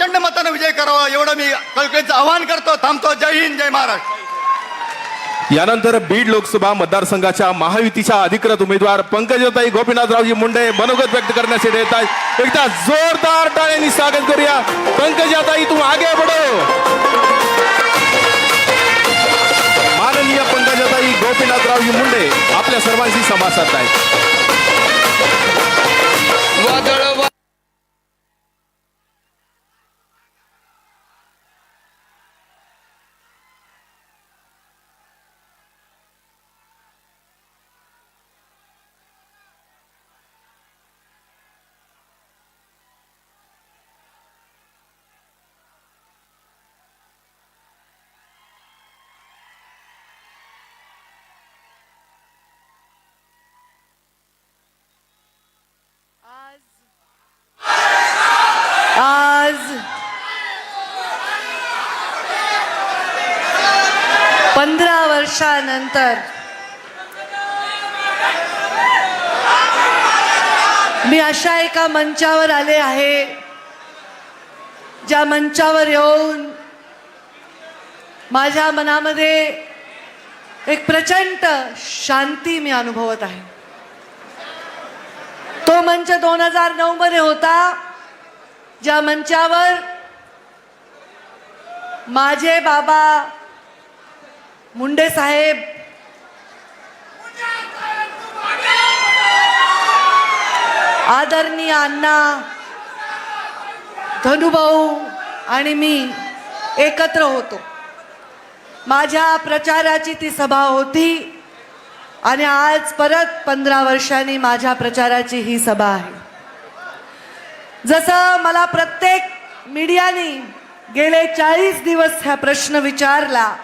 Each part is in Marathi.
प्रचंड मतानं विजय करावा एवढं मी कळकळीचं आवाहन करतो. थांबतो. जय हिंद जय महाराष्ट्र. यानंतर बीड लोकसभा मतदारसंघाच्या महायुतीच्या अधिकृत उमेदवार पंकजताई गोपीनाथरावजी मुंडे मनोगत व्यक्त करण्यासाठी येत आहेत. एकदा जोरदार टाळ्यांनी स्वागत करूया. पंकजाताई तू आगे बढो. माननीय पंकजाताई गोपीनाथरावजी मुंडे आपल्या सर्वांशी संवाद साधत आहेत वा- आज पंधरा वर्षानंतर. मी अशा एका मंचावर आले आहे ज्या मंचावर येऊन माझ्या मनामध्ये एक प्रचंड शांती मी अनुभवत आहे. तो मंच दोन हजार नऊ मध्ये होता ज्या मंचावर माझे बाबा मुंडे साहेब. आदरणीय अण्णा धनुभाऊ आणि मी एकत्र होतो. माझ्या प्रचाराची ती सभा होती आणि आज परत पंधरा वर्षांनी माझ्या प्रचाराची ही सभा आहे. जसं मला प्रत्येक मीडियाने गेले चाळीस दिवस हा प्रश्न विचारला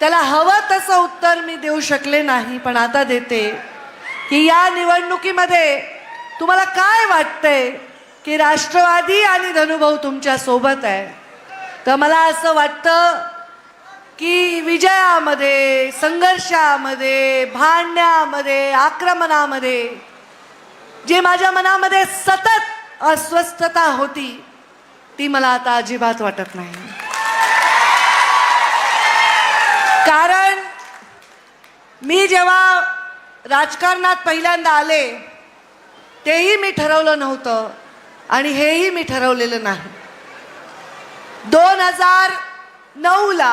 त्याला हवं तसं उत्तर मी देऊ शकले नाही पण आता देते. की या निवडणुकीमध्ये तुम्हाला काय वाटतंय? की राष्ट्रवादी आणि धनुभाऊ तुमच्यासोबत आहे. तर मला असं वाटतं की विजयामध्ये संघर्षामध्ये भांडण्यामध्ये आक्रमणामध्ये जे माझ्या मनामध्ये सतत अस्वस्थता होती ती मला आता अजिबात वाटत नाही कारण मी जेव्हा राजकारणात पहिल्यांदा आले तेही मी ठरवलं नव्हतं आणि हेही मी ठरवलेलं नाही. दोन हजार नऊला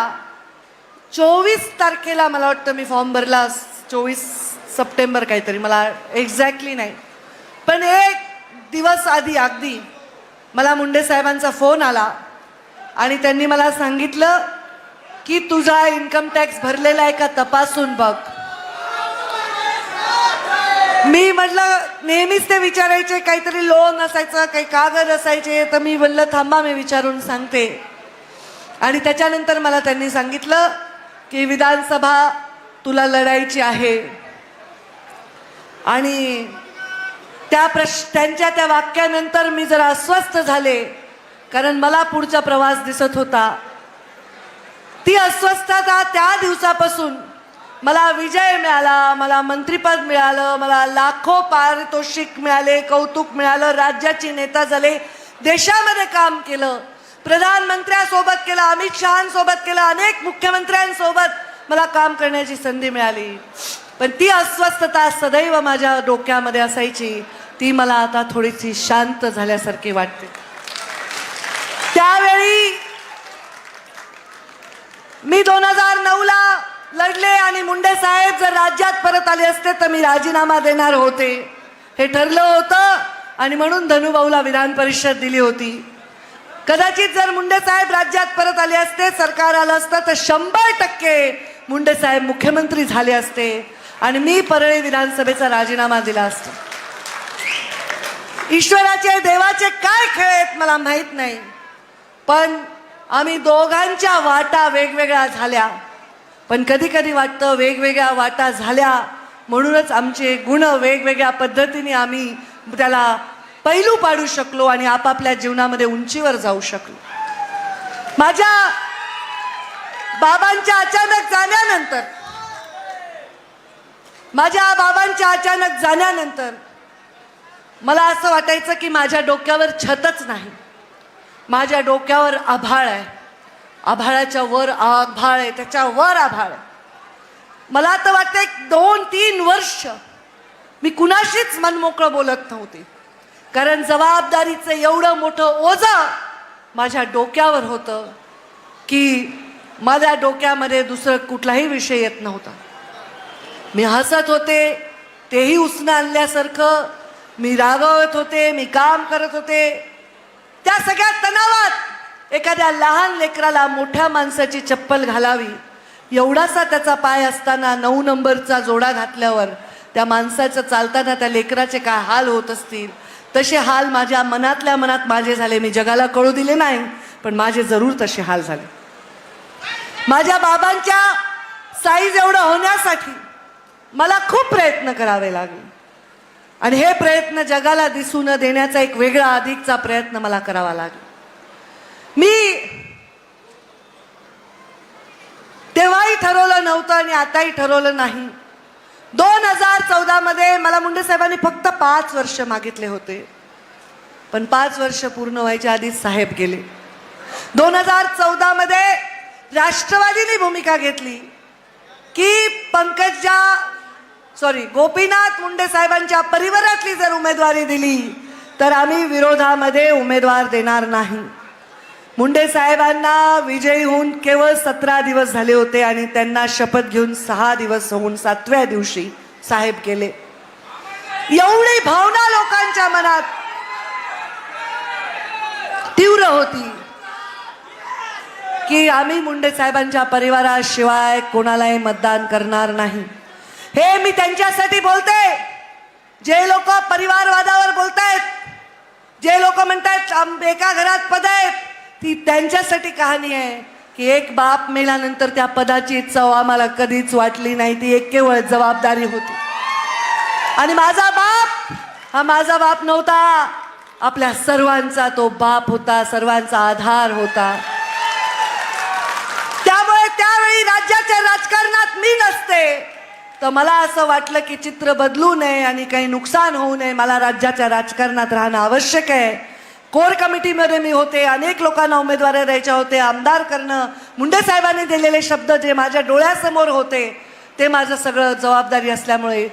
चोवीस तारखेला मला वाटतं मी फॉर्म भरला चोवीस सप्टेंबर काहीतरी मला एक्झॅक्टली नाही. पण एक दिवस आधी अगदी मला मुंडे साहेबांचा फोन आला आणि त्यांनी मला सांगितलं की तुझा इन्कम टॅक्स भरलेला आहे का तपासून बघ. मी म्हटलं नेहमीच ते विचारायचे काहीतरी लोन असायचं काही कागद असायचे तर मी म्हणलं थांबा मी विचारून सांगते. आणि त्याच्यानंतर मला त्यांनी सांगितलं की विधानसभा तुला लढायची आहे. आणि त्या प्रश त्यांच्या त्या वाक्यानंतर मी जरा अस्वस्थ झाले कारण मला पुढचा प्रवास दिसत होता. ती अस्वस्थता त्या दिवसापासून मला विजय मिळाला मला मंत्रिपद मिळालं मला लाखो पारितोषिक मिळाले कौतुक मिळालं राज्याची नेता झाले देशामध्ये काम केलं प्रधानमंत्र्यांसोबत केलं अमित शहांसोबत केलं अनेक मुख्यमंत्र्यांसोबत मला काम करण्याची संधी मिळाली. पण ती अस्वस्थता सदैव माझ्या डोक्यामध्ये असायची. ती मला आता थोडीशी शांत झाल्यासारखी वाटते. त्यावेळी मी दोन हजार नऊला लढले आणि मुंडे साहेब जर राज्यात परत आले असते तर मी राजीनामा देणार होते. हे ठरलं होतं आणि म्हणून धनुभाऊला विधान परिषद दिली होती. कदाचित जर मुंडे साहेब राज्यात परत आले असते सरकार आलं असतं तर शंभर टक्के मुंडे साहेब मुख्यमंत्री झाले असते आणि मी परळी विधानसभेचा राजीनामा दिला असतो. ईश्वराचे देवाचे काय खेळ आहेत मला माहीत नाही. पण आम्ही दोघांच्या वाटा वेगवेगळ्या झाल्या. पण कधी कधी वाटतं वेगवेगळ्या वाटा झाल्या. म्हणूनच आमचे गुण वेगवेगळ्या पद्धतीने आम्ही त्याला पैलू पाडू शकलो आणि आपापल्या जीवनामध्ये उंचीवर जाऊ शकलो. माझ्या बाबांच्या अचानक जाण्यानंतर माझ्या बाबांच्या अचानक जाण्यानंतर मला असं वाटायचं की माझ्या डोक्यावर छतच नाही. माझ्या डोक्यावर आभाळ आहे. आभाळाच्या वर आभाळ आहे त्याच्या वर आभाळ आहे. मला तर वाटतं एक दोन तीन वर्ष मी कुणाशीच मनमोकळं बोलत नव्हते. कारण जबाबदारीचं एवढं मोठं ओझं माझ्या डोक्यावर होतं की माझ्या डोक्यामध्ये दुसरं कुठलाही विषय येत नव्हता. मी हसत होते तेही उसणं आणल्यासारखं. मी रागवत होते मी काम करत होते. त्या सगळ्या तणावात एखाद्या लहान लेकराला मोठ्या माणसाची चप्पल घालावी. एवढासा त्याचा पाय असताना नऊ नंबरचा जोडा घातल्यावर त्या माणसाचं चालताना त्या लेकराचे काय हाल होत असतील? तसे हाल माझ्या मनातल्या मनात माझे झाले. मी जगाला कळू दिले नाही पण माझे जरूर तसे हाल झाले. माझ्या बाबांच्या साईज एवढं होण्यासाठी मला खूप प्रयत्न करावे लागले. आणि हे प्रयत्न जगाला दिसू न देण्याचा एक वेगळा अधिकचा प्रयत्न मला करावा लागला मी तेव्हाही ठरवलं नव्हतं आणि आताही ठरवलं नाही. दोन हजार चौदामध्ये मला मुंडे साहेबांनी फक्त पाच वर्ष मागितले होते. पण पाच वर्ष पूर्ण व्हायच्या आधीच साहेब गेले. दोन हजार चौदामध्ये राष्ट्रवादीने भूमिका घेतली की पंकजा सॉरी गोपीनाथ मुंडे साहेबांच्या परिवारातली जर उमेदवारी दिली तर आम्ही विरोधामध्ये उमेदवार देणार नाही. मुंडे साहेबांना विजयी होऊन केवळ सतरा दिवस झाले होते आणि त्यांना शपथ घेऊन सहा दिवस होऊन सातव्या दिवशी साहेब केले. एवढी भावना लोकांच्या मनात. तीव्र होती. की आम्ही मुंडे साहेबांच्या परिवाराशिवाय कोणालाही मतदान करणार नाही. हे मी त्यांच्यासाठी बोलते. जे लोक परिवारवादावर बोलतायत जे लोक म्हणतायत आम- एका घरात पद आहेत. ती त्यांच्यासाठी कहाणी आहे की एक बाप मेल्यानंतर त्या पदाची चव आम्हाला कधीच वाटली नाही. ती एक केवळ जबाबदारी होती. आणि माझा बाप हा माझा बाप नव्हता. आपल्या सर्वांचा तो बाप होता सर्वांचा आधार होता. त्यामुळे त्यावेळी राज्याच्या राजकारणात मी नसते. तर मला असं वाटलं की चित्र बदलू नये आणि काही नुकसान होऊ नये. मला राज्याच्या राजकारणात राहणं आवश्यक आहे. कोर कमिटीमध्ये मी होते अनेक लोकांना उमेदवारी द्यायच्या होते आमदार करणं मुंडे साहेबांनी दिलेले शब्द जे माझ्या डोळ्यासमोर होते ते माझं सगळं जबाबदारी असल्यामुळे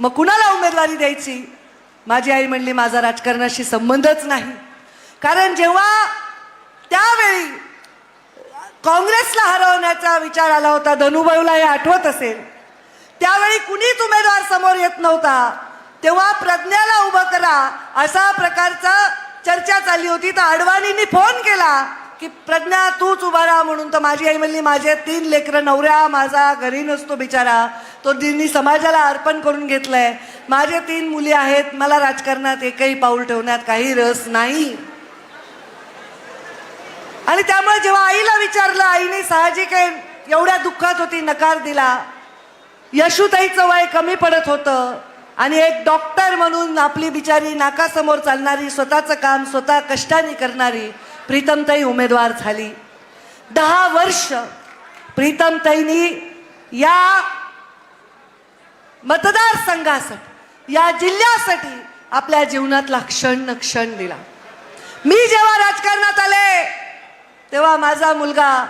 मग कुणाला उमेदवारी द्यायची? माझी आई म्हणली माझा राजकारणाशी संबंधच नाही. कारण जेव्हा त्यावेळी काँग्रेसला हरवण्याचा विचार आला होता धनुभाऊला हे आठवत असेल त्यावेळी कुणीच उमेदवार समोर येत नव्हता. तेव्हा प्रज्ञाला उभं करा अशा प्रकारचा चर्चा चालली होती तर अडवाणींनी फोन केला की प्रज्ञा तूच उभा राहा म्हणून तर माझी आई म्हणली माझे तीन लेकरं नवऱ्या माझा घरी नसतो बिचारा. तो दिनी समाजाला अर्पण करून घेतलंय. माझे तीन मुली आहेत मला राजकारणात एकही पाऊल ठेवण्यात काही रस नाही. आणि त्यामुळे जेव्हा आईला विचारलं आईने साहजिक एवढ्या दुःखात होती नकार दिला. यशुताईचं वय कमी पडत होतं. आणि एक डॉक्टर म्हणून आपली बिचारी नाकासमोर चालणारी स्वतःचं काम स्वतः कष्टाने करणारी प्रीतमताई उमेदवार झाली. दहा वर्ष प्रीतमताईनी या मतदारसंघासाठी या जिल्ह्यासाठी आपल्या जीवनातला क्षण न क्षण दिला. मी जेव्हा राजकारणात आले तेव्हा माझा मुलगा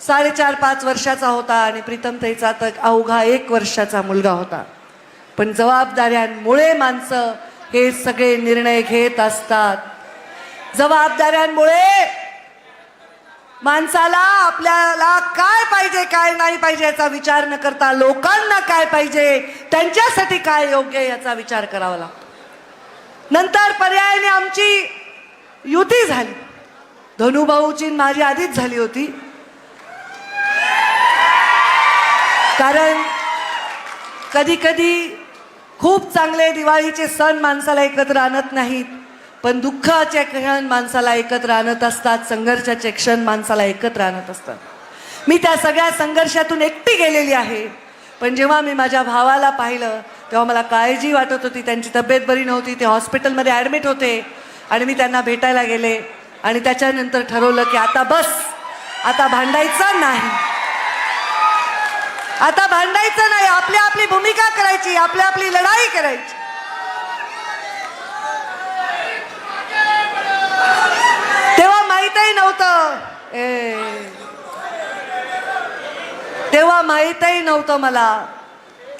साडेचार पाच वर्षाचा होता आणि प्रीतमताईचा तर अवघा एक वर्षाचा मुलगा होता. पण जबाबदाऱ्यांमुळे माणसं हे सगळे निर्णय घेत असतात. जबाबदाऱ्यांमुळे माणसाला आपल्याला काय पाहिजे काय नाही पाहिजे याचा विचार न करता लोकांना काय पाहिजे त्यांच्यासाठी काय योग्य आहे याचा विचार करावा लागतो. नंतर पर्यायाने आमची युती झाली. धनुभाऊची माझी आधीच झाली होती. कारण कधी कधी खूप चांगले दिवाळीचे सण माणसाला एकत्र आणत नाहीत. पण दुःखाचे क्षण माणसाला एकत्र आणत असतात. संघर्षाचे क्षण माणसाला एकत्र आणत असतात. मी त्या सगळ्या संघर्षातून एकटी गेलेली आहे. पण जेव्हा मी माझ्या भावाला पाहिलं तेव्हा मला काळजी वाटत होती. त्यांची तब्येत बरी नव्हती. ते हॉस्पिटलमध्ये ॲडमिट होते. आणि मी त्यांना भेटायला गेले. आणि त्याच्यानंतर ठरवलं की आता बस आता भांडायचं नाही. आता भांडायचं नाही आपली आपली भूमिका करायची आपली आपली लढाई करायची. तेव्हा माहीतही ए. तेव्हा माहीतही नव्हतं मला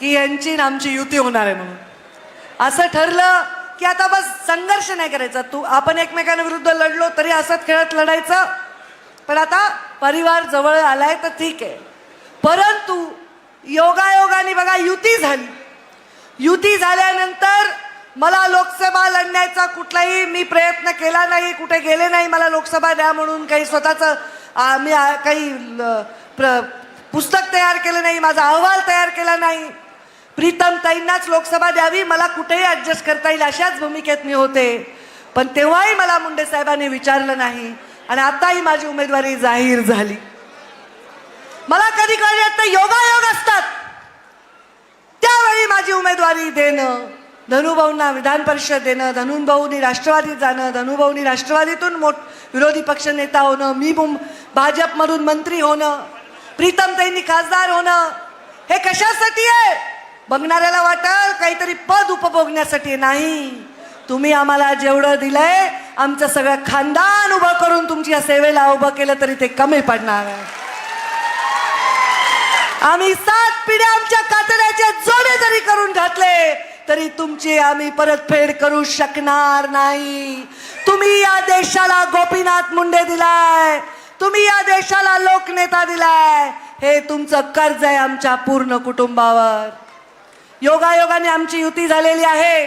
की यांची आमची युती होणार आहे म्हणून. असं ठरलं की आता बस संघर्ष नाही करायचा. तू आपण एकमेकांविरुद्ध लढलो तरी असंच खेळत लढायचं. पण आता परिवार जवळ आलाय तर ठीक आहे. परंतु योगायोगाने बघा युती झाली. युती झाल्यानंतर मला लोकसभा लढण्याचा कुठलाही मी प्रयत्न केला नाही कुठे गेले नाही मला लोकसभा द्या म्हणून काही स्वतःचं मी काही प्र- पुस्तक तयार केलं नाही माझा अहवाल तयार केला नाही. प्रीतम ताईंनाच लोकसभा द्यावी मला कुठेही ऍडजस्ट करता येईल अशाच भूमिकेत मी होते. पण तेव्हाही मला मुंडे साहेबांनी विचारलं नाही आणि आताही माझी उमेदवारी जाहीर झाली. मला कधी कळले तर योगायोग असतात. त्यावेळी माझी उमेदवारी देणं धनुभाऊंना विधान परिषद देणं धनुभाऊनी राष्ट्रवादीत जाणं धनुभाऊनी राष्ट्रवादीतून मोठ विरोधी पक्ष नेता होणं मी मुं भाजपमधून मंत्री होणं प्रीतमताईंनी खासदार होणं हे कशासाठी आहे? बघणाऱ्याला वाटल काहीतरी पद उपभोगण्यासाठी नाही. तुम्ही आम्हाला जेवढं दिलंय आमचं सगळं खानदान उभं करून तुमच्या सेवेला उभं केलं तरी ते कमी पडणार आहे. आम्ही सात पिढ्या आमच्या कातड्याचे जोडे जरी करून घातले तरी तुमची आम्ही परतफेड करू शकणार नाही. तुम्ही या देशाला गोपीनाथ मुंडे दिलाय. तुम्ही या देशाला लोकनेता दिलाय. हे तुमचं कर्ज आहे आमच्या पूर्ण कुटुंबावर. योगायोगाने आमची युती झालेली आहे.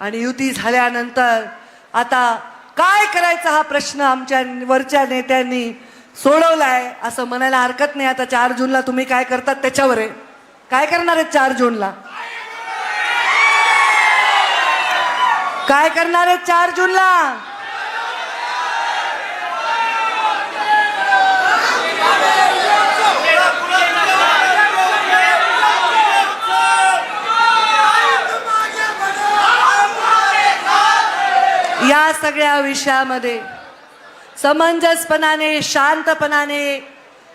आणि युती झाल्यानंतर आता काय करायचा हा प्रश्न आमच्या वरच्या नेत्यांनी सोडवलाय. असं म्हणायला हरकत नाही. आता चार जूनला तुम्ही काय करतात त्याच्यावर आहे. काय करणार आहेत चार जूनला? काय करणार आहेत चार जूनला? या सगळ्या विषयामध्ये समंजसपणाने शांतपणाने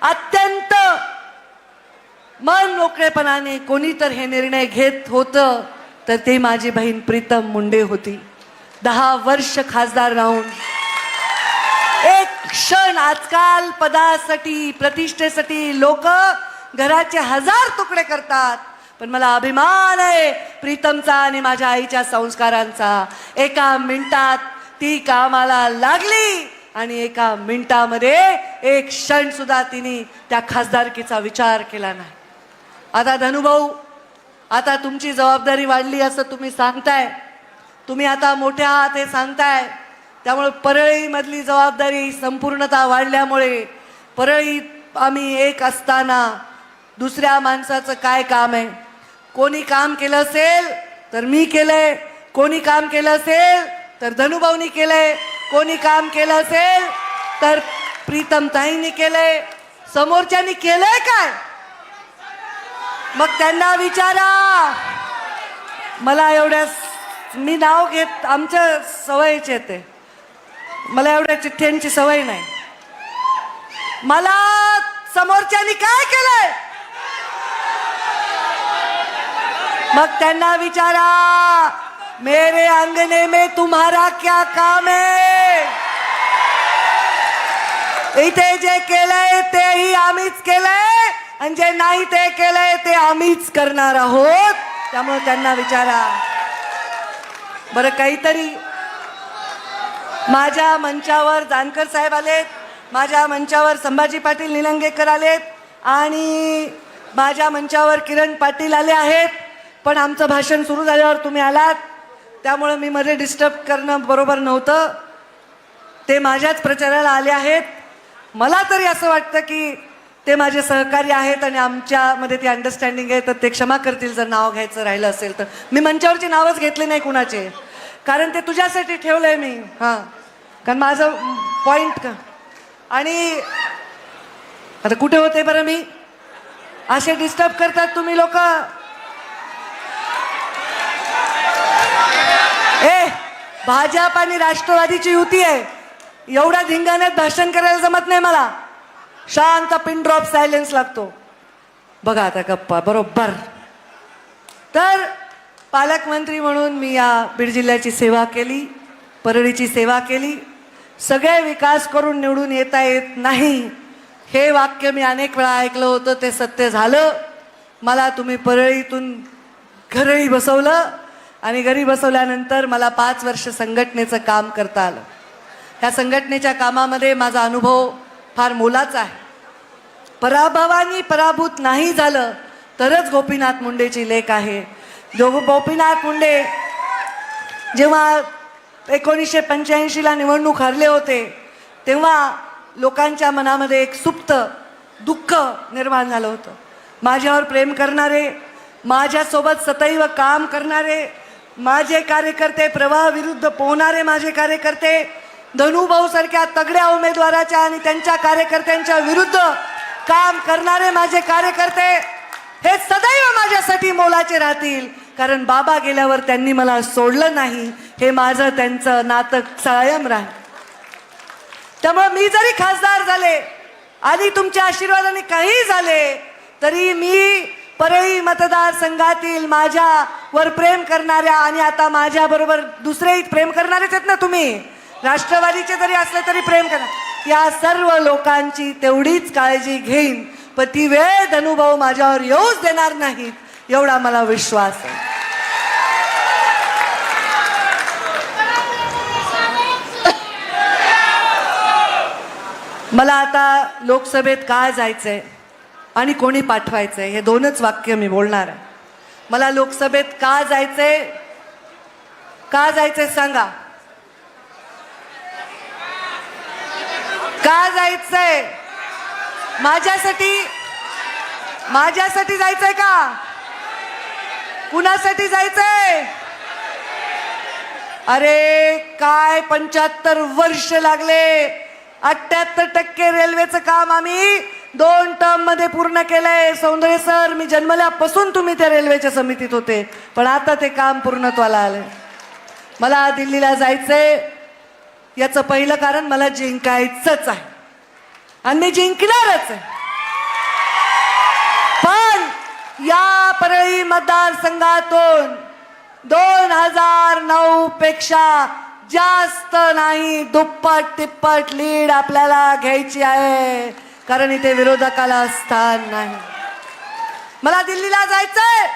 अत्यंत मन मोकळेपणाने कोणी तर हे निर्णय घेत होतं तर ते माझी बहीण प्रीतम मुंडे होती दहा वर्ष खासदार राहून एक क्षण आजकाल पदासाठी प्रतिष्ठेसाठी लोक घराचे हजार तुकडे करतात पण मला अभिमान आहे प्रीतमचा आणि माझ्या आईच्या संस्कारांचा एका मिनिटात ती कामाला लागली आणि एका मिनिटामध्ये एक क्षण सुद्धा तिने त्या खासदारकीचा विचार केला नाही. आता धनुभाऊ आता तुमची जबाबदारी वाढली असं तुम्ही सांगताय. तुम्ही आता मोठ्या आहात हे सांगताय. त्यामुळे परळीमधली जबाबदारी संपूर्णता वाढल्यामुळे परळीत आम्ही एक असताना दुसऱ्या माणसाचं काय काम आहे? कोणी काम केलं असेल तर मी केलंय. कोणी काम केलं असेल तर धनुभाऊनी केलंय. कोणी काम केलं असेल तर प्रीतम ताईंनी केलंय. समोरच्यांनी केलंय काय? मग त्यांना विचारा. मला एवढ्या मी नाव घेत आमच्या सवयीचे ते. मला एवढ्या चिठ्ठ्यांची सवय नाही. मला समोरच्यानी काय केलंय? मग त्यांना विचारा. मेरे अंगने में तुम्हारा क्या काम है? इथे जे केलंय तेही आम्हीच केलंय आणि जे नाही ते केलंय ते आम्हीच करणार आहोत. त्यामुळे त्यांना विचारा. बरं काहीतरी माझ्या मंचावर जानकर साहेब आलेत माझ्या मंचावर संभाजी पाटील निलंगेकर आलेत आणि माझ्या मंचावर किरण पाटील आले आहेत. पण आमचं भाषण सुरू झाल्यावर तुम्ही आलात. त्यामुळं मी मध्ये डिस्टर्ब करणं बरोबर नव्हतं. ते माझ्याच प्रचाराला आले आहेत. मला तरी असं वाटतं की ते माझे सहकारी आहेत आणि आमच्यामध्ये ती अंडरस्टँडिंग आहे तर ते क्षमा करतील जर नाव घ्यायचं राहिलं असेल तर. मी मंचावरची नावच घेतली नाही कुणाचे. कारण ते तुझ्यासाठी ठेवलंय मी. हां. कारण माझं पॉईंट का आणि आता कुठे होते बरं मी? असे डिस्टर्ब करतात तुम्ही लोक ए भाजप आणि राष्ट्रवादीची युती आहे. एवढ्या धिंगाण्यात भाषण करायला जमत नाही मला. शांत पिन ड्रॉप सायलेन्स लागतो. बघा आता गप्पा बरोबर. तर पालकमंत्री म्हणून मी या बीड जिल्ह्याची सेवा केली परळीची सेवा केली. सगळे विकास करून निवडून येता येत नाही. हे वाक्य मी अनेक वेळा ऐकलं होतं ते सत्य झालं. मला तुम्ही परळीतून घरही बसवलं. आणि घरी बसवल्यानंतर मला पाच वर्ष संघटनेचं काम करता आलं. ह्या संघटनेच्या कामामध्ये माझा अनुभव फार मोलाचा आहे. पराभवानी पराभूत नाही झालं तरच गोपीनाथ मुंडेची लेख आहे. जो गोपीनाथ मुंडे जेव्हा एकोणीसशे पंच्याऐंशीला निवडणूक हरले होते तेव्हा लोकांच्या मनामध्ये एक सुप्त दुःख निर्माण झालं होतं. माझ्यावर प्रेम करणारे माझ्यासोबत सतैव काम करणारे माझे कार्यकर्ते प्रवाहाविरुद्ध पोहणारे माझे कार्यकर्ते धनुभाऊ सारख्या तगड्या उमेदवाराच्या आणि त्यांच्या कार्यकर्त्यांच्या विरुद्ध काम करणारे माझे कार्यकर्ते हे सदैव माझ्यासाठी मोलाचे राहतील. कारण बाबा गेल्यावर त्यांनी मला सोडलं नाही हे माझं त्यांचं नातं कायम राहील. त्यामुळे मी जरी खासदार झाले आणि तुमच्या आशीर्वादाने काही झाले तरी मी परळी मतदारसंघातील माझ्यावर प्रेम करणाऱ्या आणि आता माझ्याबरोबर दुसरेही प्रेम करणारेच आहेत ना तुम्ही? राष्ट्रवादीचे जरी असले तरी प्रेम करा. या सर्व लोकांची तेवढीच काळजी घेईन. पण ती वेळ धनुभाऊ माझ्यावर येऊच देणार नाहीत एवढा मला विश्वास आहे. मला आता लोकसभेत का जायचंय? आणि कोणी पाठवायचंय? हे दोनच वाक्य मी बोलणार आहे. मला लोकसभेत का जायचंय? का जायचंय सांगा. का जायचंय? माझ्यासाठी माझ्यासाठी जायचंय का? कुणासाठी जायचंय? अरे काय पंच्याहत्तर वर्ष लागले. अठ्याहत्तर टक्के रेल्वेचं काम आम्ही दोन टर्ममध्ये पूर्ण केलंय. सौंदर्य सर मी जन्मल्यापासून तुम्ही त्या रेल्वेच्या समितीत होते. पण आता ते काम पूर्णत्वाला आलंय. मला दिल्लीला जायचंय. याचं पहिलं कारण मला जिंकायचंच आहे. आणि मी जिंकणारच आहे. पण या परळी मतदारसंघातून दोन हजार नऊ पेक्षा जास्त नाही दुप्पट तिप्पट लीड आपल्याला घ्यायची आहे. कारण इथे विरोधकाला स्थान नाही. मला दिल्लीला जायचंय.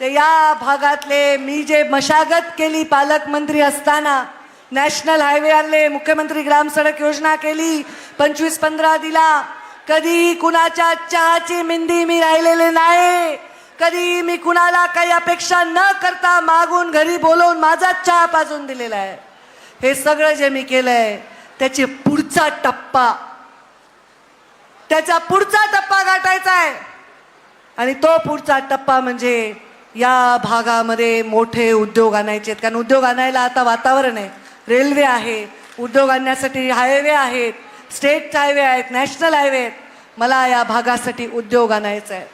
ते या भागातले मी जे मशागत केली पालकमंत्री असताना नॅशनल हायवे आणले मुख्यमंत्री ग्राम सडक योजना केली पंचवीस पंधरा दिला. कधी कुणाच्या चहाची मिंदी मी राहिलेले नाही. कधी मी कुणाला काही अपेक्षा न करता मागून घरी बोलवून माझा चहा पाजून दिलेला आहे. हे सगळं जे मी केलंय त्याची पुढचा टप्पा त्याचा पुढचा टप्पा गाठायचा आहे. आणि तो पुढचा टप्पा म्हणजे या भागामध्ये मोठे उद्योग आणायचे आहेत. कारण उद्योग आणायला आता वातावरण आहे. रेल्वे आहे उद्योग आणण्यासाठी हायवे आहेत स्टेट हायवे आहेत नॅशनल हायवे आहेत. मला या भागासाठी उद्योग आणायचा आहे.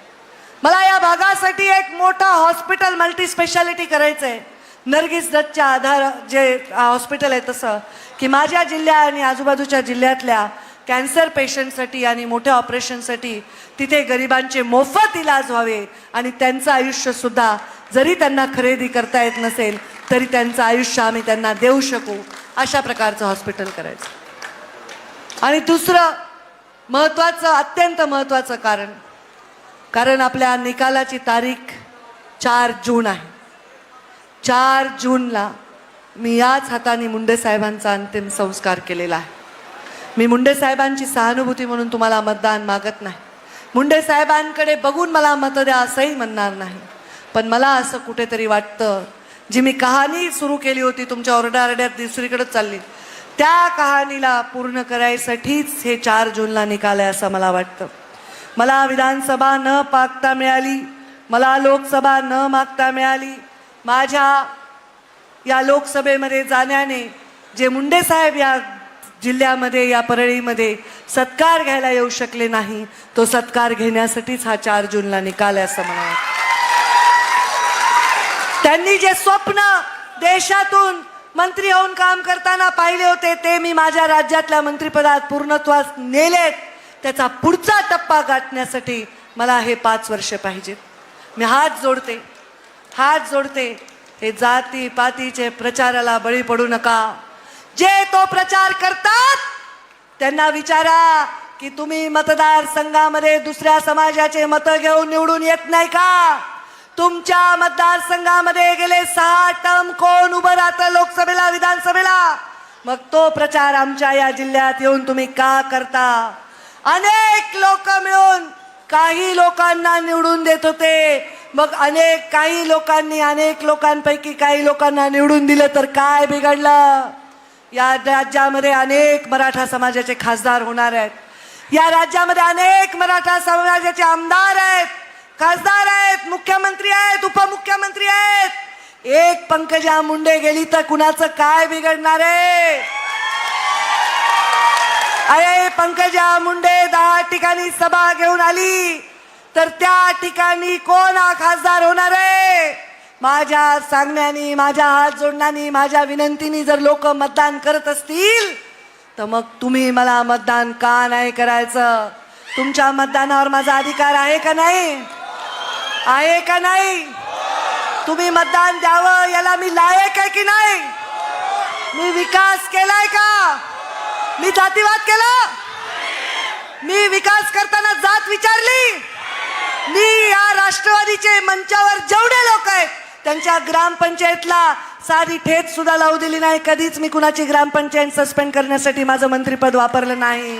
मला या भागासाठी एक मोठं हॉस्पिटल मल्टी स्पेशालिटी करायचं आहे. नरगिस दत्तच्या आधार जे हॉस्पिटल आहे तसं की माझ्या जिल्ह्या आणि आजूबाजूच्या जिल्ह्यातल्या कॅन्सर पेशंटसाठी आणि मोठ्या ऑपरेशनसाठी तिथे गरिबांचे मोफत इलाज व्हावे आणि त्यांचं आयुष्यसुद्धा जरी त्यांना खरेदी करता येत नसेल तरी त्यांचं आयुष्य आम्ही त्यांना देऊ शकू अशा प्रकारचं हॉस्पिटल करायचं. आणि दुसरं महत्त्वाचं अत्यंत महत्त्वाचं कारण कारण आपल्या निकालाची तारीख चार जून आहे. चार जूनला मी याच हाताने मुंडे साहेबांचा अंतिम संस्कार केलेला आहे. मी मुंडे साहेबांची सहानुभूती म्हणून तुम्हाला मतदान मागत नाही. मुंडे साहेबांकडे बघून मला मत द्या असंही म्हणणार नाही. पण मला असं कुठेतरी वाटतं जी मी कहाणी सुरू केली होती तुमच्या ओरड्याआरड्यात दुसरीकडंच चालली. त्या कहाणीला पूर्ण करायसाठीच हे चार जूनला निकाल आहे असं मला वाटतं. मला विधानसभा न पागता मिळाली मला लोकसभा न मागता मिळाली. माझ्या या लोकसभेमध्ये जाण्याने जे मुंडे साहेब या जिल्ह्यामध्ये या परळीमध्ये सत्कार घ्यायला येऊ शकले नाही. तो सत्कार घेण्यासाठीच हा चार जूनला निकाल आहे असं मला त्यांनी जे स्वप्न देशातून मंत्री होऊन काम करताना पाहिले होते ते मी माझ्या राज्यातल्या मंत्रिपदात पूर्णत्वास नेलेत. त्याचा पुढचा टप्पा गाठण्यासाठी मला हे पाच वर्ष पाहिजेत. मी हात जोडते हात जोडते. हे जाती पातीचे प्रचाराला बळी पडू नका. जे तो प्रचार करतात त्यांना विचारा की तुम्ही मतदारसंघामध्ये दुसऱ्या समाजाचे मत घेऊन निवडून येत नाही का? तुमच्या मतदारसंघामध्ये गेले सहा टर्म कोण उभं राहतं लोकसभेला विधानसभेला? मग तो प्रचार आमच्या या जिल्ह्यात येऊन तुम्ही का करता? अनेक लोक मिळून काही लोकांना निवडून देत होते. मग अनेक काही लोकांनी अनेक लोकांपैकी काही लोकांना निवडून दिलं तर काय बिघडलं? या राज्यामध्ये अनेक मराठा समाजाचे खासदार होणार आहेत. या राज्यामध्ये अनेक मराठा समाजाचे आमदार आहेत. खासदार आहेत मुख्यमंत्री आहेत उपमुख्यमंत्री आहेत. एक पंकजा मुंडे गेली तर कुणाचं काय बिघडणार आहे? अरे पंकजा मुंडे दहा ठिकाणी सभा घेऊन आली. तर त्या ठिकाणी कोण हा खासदार होणार आहे? माझ्या सांगण्यानी माझ्या हात जोडण्यानी माझ्या विनंतीनी जर लोक मतदान करत असतील तर मग तुम्ही मला मतदान का नाही करायचं? तुमच्या मतदानावर माझा अधिकार आहे का नाही? आहे का नाही? तुम्ही मतदान द्यावं याला मी लायक आहे की नाही? मी विकास केलाय का? मी जातीवाद केला? मी विकास करताना जात विचारली? मी या राष्ट्रवादीचे मंचावर जेवढे लोक आहेत त्यांच्या ग्रामपंचायतला साधी ठेच सुद्धा लावू दिली नाही. कधीच मी कुणाची ग्रामपंचायत सस्पेंड करण्यासाठी माझं मंत्रीपद वापरलं नाही.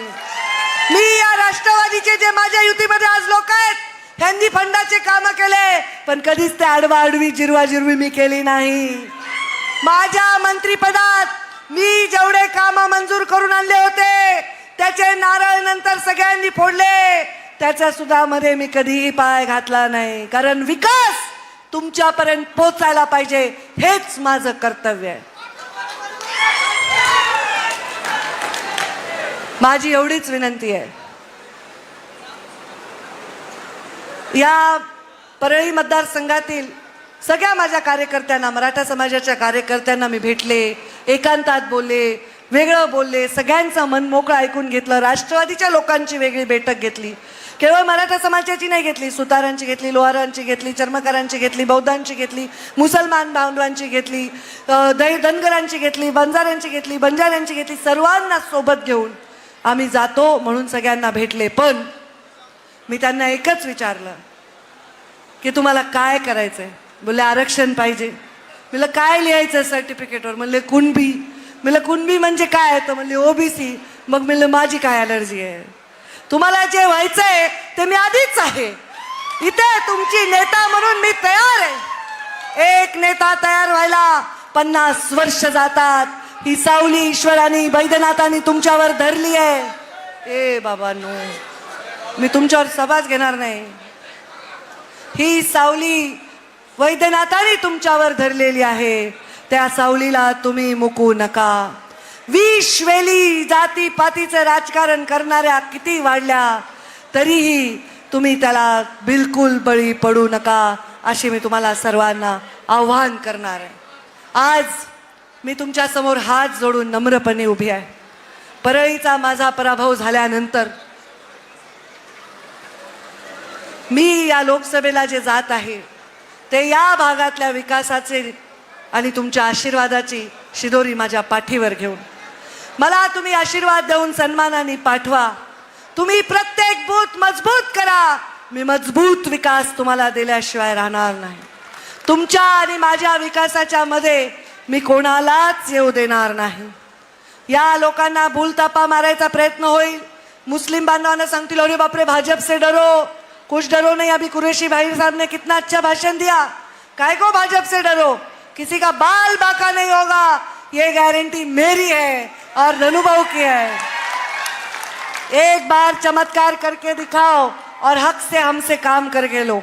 मी या राष्ट्रवादीचे जे माझ्या युतीमध्ये आज लोक आहेत त्यांनी फंडाचे काम केले पण कधीच ते आडवा आडवी जिरवा जिरवी मी केली नाही. माझ्या मंत्रिपदात मी जेवढे काम मंजूर करून आणले होते त्याचे नारळ नंतर सगळ्यांनी फोडले त्याच्या सुद्धा मध्ये मी कधीही पाय घातला नाही. कारण विकास तुमच्यापर्यंत पोचायला पाहिजे हेच माझं कर्तव्य आहे. माझी एवढीच विनंती आहे. या परळी मतदारसंघातील सगळ्या माझ्या कार्यकर्त्यांना मराठा समाजाच्या कार्यकर्त्यांना मी भेटले एकांतात बोलले वेगळं बोलले सगळ्यांचं मन मोकळं ऐकून घेतलं राष्ट्रवादीच्या लोकांची वेगळी बैठक घेतली. केवळ मराठा समाजाची नाही घेतली सुतारांची घेतली लोहारांची घेतली चर्मकारांची घेतली बौद्धांची घेतली मुसलमान बांधवांची घेतली दही धनगरांची घेतली बंजाऱ्यांची घेतली बंजाऱ्यांची घेतली सर्वांना सोबत घेऊन आम्ही जातो म्हणून सगळ्यांना भेटले. पण मी त्यांना एकच विचारलं की तुम्हाला काय करायचंय? बोलले आरक्षण पाहिजे. म्हणलं काय लिहायचं सर्टिफिकेटवर म्हणले कुणबी. म्हणलं कुणबी म्हणजे काय? तर म्हणले ओबीसी मग म्हणलं माझी काय अलर्जी आहे? तुम्हाला जे व्हायचंय ते मी आधीच आहे. इथे तुमची नेता म्हणून मी तयार आहे. एक नेता तयार व्हायला पन्नास वर्ष जातात. ही सावली ईश्वरानी वैद्यनाथांनी तुमच्यावर धरली आहे. ए बाबा नो मी तुमच्यावर सभाच घेणार नाही. ही सावली वैद्यनाथाने तुमच्यावर धरलेली आहे. त्या सावलीला तुम्ही मुकू नका. विष वेली जाती पातीचं राजकारण करणाऱ्या किती वाढल्या तरीही तुम्ही त्याला बिलकुल बळी पडू नका असे मी तुम्हाला सर्वांना आव्हान करणार आहे. आज मी तुमच्यासमोर हात जोडून नम्रपणे उभी आहे. परळीचा माझा पराभव झाल्यानंतर मी या लोकसभेला जे जात आहे ते या भागातल्या विकासाचे आणि तुमच्या आशीर्वादाची शिदोरी माझ्या पाठीवर घेऊन. मला तुम्ही आशीर्वाद देऊन सन्मानाने पाठवा. तुम्ही प्रत्येक बूथ मजबूत करा. मी मजबूत विकास तुम्हाला दिल्याशिवाय राहणार नाही. तुमच्या आणि माझ्या विकासाच्या मध्ये मी कोणालाच येऊ देणार नाही. या लोकांना भूलतापा मारायचा प्रयत्न होईल. मुस्लिम बांधवांना सांगतील अरे बापरे भाजप से डरो. कुछ डरो नहीं अभी कुरेशी भाई साहब ने कितना अच्छा भाषण दिया. काय को भाजप से डरो? किसी का बाल बाका नहीं होगा. ये गारंटी मेरी है और धनुभाऊ की है। एक बार चमत्कार करके दिखाओ और हक से हमसे काम करके लो।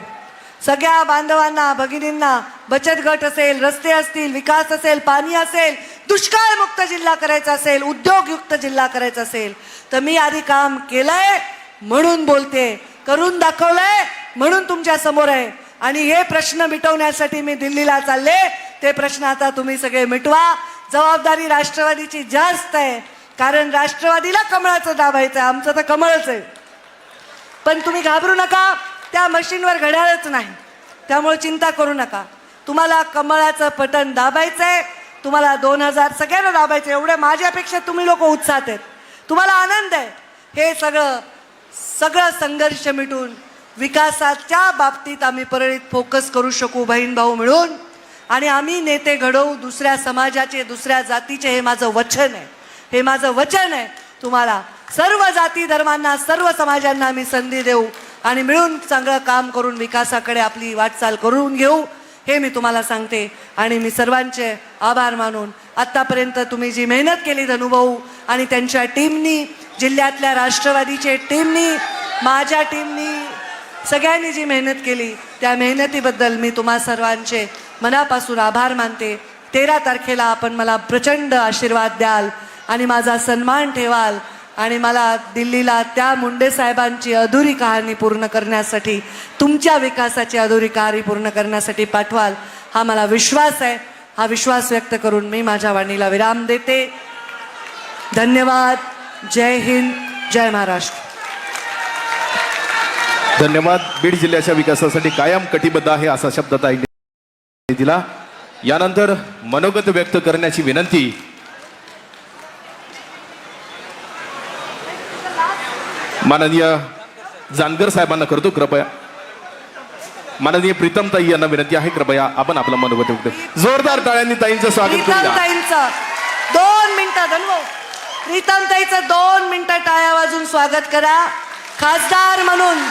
सगळ्या बांधवांना भगिनींना बचत गट असेल रस्ते असतील विकास असेल पाणी असेल दुष्काळ मुक्त जिल्हा करायचा असेल उद्योगयुक्त जिल्हा करायचा असेल तर मी आधी काम केलंय म्हणून बोलते करून दाखवलंय म्हणून तुमच्यासमोर आहे. आणि हे प्रश्न मिटवण्यासाठी मी दिल्लीला चालले ते प्रश्न आता तुम्ही सगळे मिटवा. जबाबदारी राष्ट्रवादीची जास्त आहे कारण राष्ट्रवादीला कमळाचं दाबायचं आहे आमचं तर कमळच आहे. पण तुम्ही घाबरू नका त्या मशीनवर घड्याळच नाही. त्यामुळे चिंता करू नका. तुम्हाला कमळाचं पटन आहे तुम्हाला दोन हजार सगळ्यांना दाबायचं एवढ्या माझ्यापेक्षा तुम्ही लोक उत्साहात आहेत. तुम्हाला आनंद आहे. हे सगळं सगळं संघर्ष मिटून विकासाच्या बाबतीत आम्ही परळीत फोकस करू शकू बहीण भाऊ मिळून. आणि आम्ही नेते घडवू दुसऱ्या समाजाचे दुसऱ्या जातीचे हे माझं वचन आहे. हे माझं वचन आहे. तुम्हाला सर्व जाती धर्मांना सर्व समाजांना आम्ही संधी देऊ आणि मिळून चांगलं काम करून विकासाकडे आपली वाटचाल करून घेऊ हे मी तुम्हाला सांगते. आणि मी सर्वांचे आभार मानून आत्तापर्यंत तुम्ही जी मेहनत केली धनुभाऊ आणि त्यांच्या टीमनी जिल्ह्यातल्या राष्ट्रवादीचे टीमनी माझ्या टीमनी सगळ्यांनी जी मेहनत केली त्या मेहनतीबद्दल मी तुम्हा सर्वांचे मनापासून आभार मानते. तेरा तारखेला आपण मला प्रचंड आशीर्वाद द्याल आणि माझा सन्मान ठेवाल आणि मला दिल्लीला त्या मुंडे साहेबांची अधुरी कहाणी पूर्ण करण्यासाठी तुमच्या विकासाची अधुरी कहाणी पूर्ण करण्यासाठी पाठवाल. हा मला विश्वास आहे. हा विश्वास व्यक्त करून मी माझ्या वाणीला विराम देते. धन्यवाद. जय हिंद. जय महाराष्ट्र. धन्यवाद. बीड जिल्ह्याच्या विकासासाठी कायम कटिबद्ध आहे असा शब्द ताईने दिला. यानंतर मनोगत व्यक्त करण्याची विनंती. माननीय जानकर साहेबांना करतो कृपया. माननीय प्रीतम ताई यांना विनंती आहे कृपया आपण आपलं मनोगत व्यक्त जोरदार टाळ्यांनी ताईंचं स्वागत करूया. दोन मिनिटं धन्वो प्रीतम ताईचं दोन मिनिटं टाळ्या वाजून स्वागत करा. खासदार म्हणून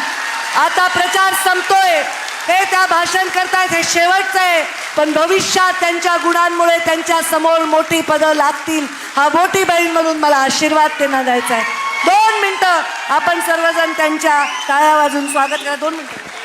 आता प्रचार संपतोय. हे त्या भाषण करतायत हे शेवटचं आहे. पण भविष्यात त्यांच्या गुणांमुळे त्यांच्यासमोर मोठी पदं लागतील. हा मोठी बहीण म्हणून मला आशीर्वाद त्यांना द्यायचा आहे. दोन मिनटं. आपण सर्वजण त्यांच्या टाळ्या वाजून स्वागत करा. दोन मिनटं.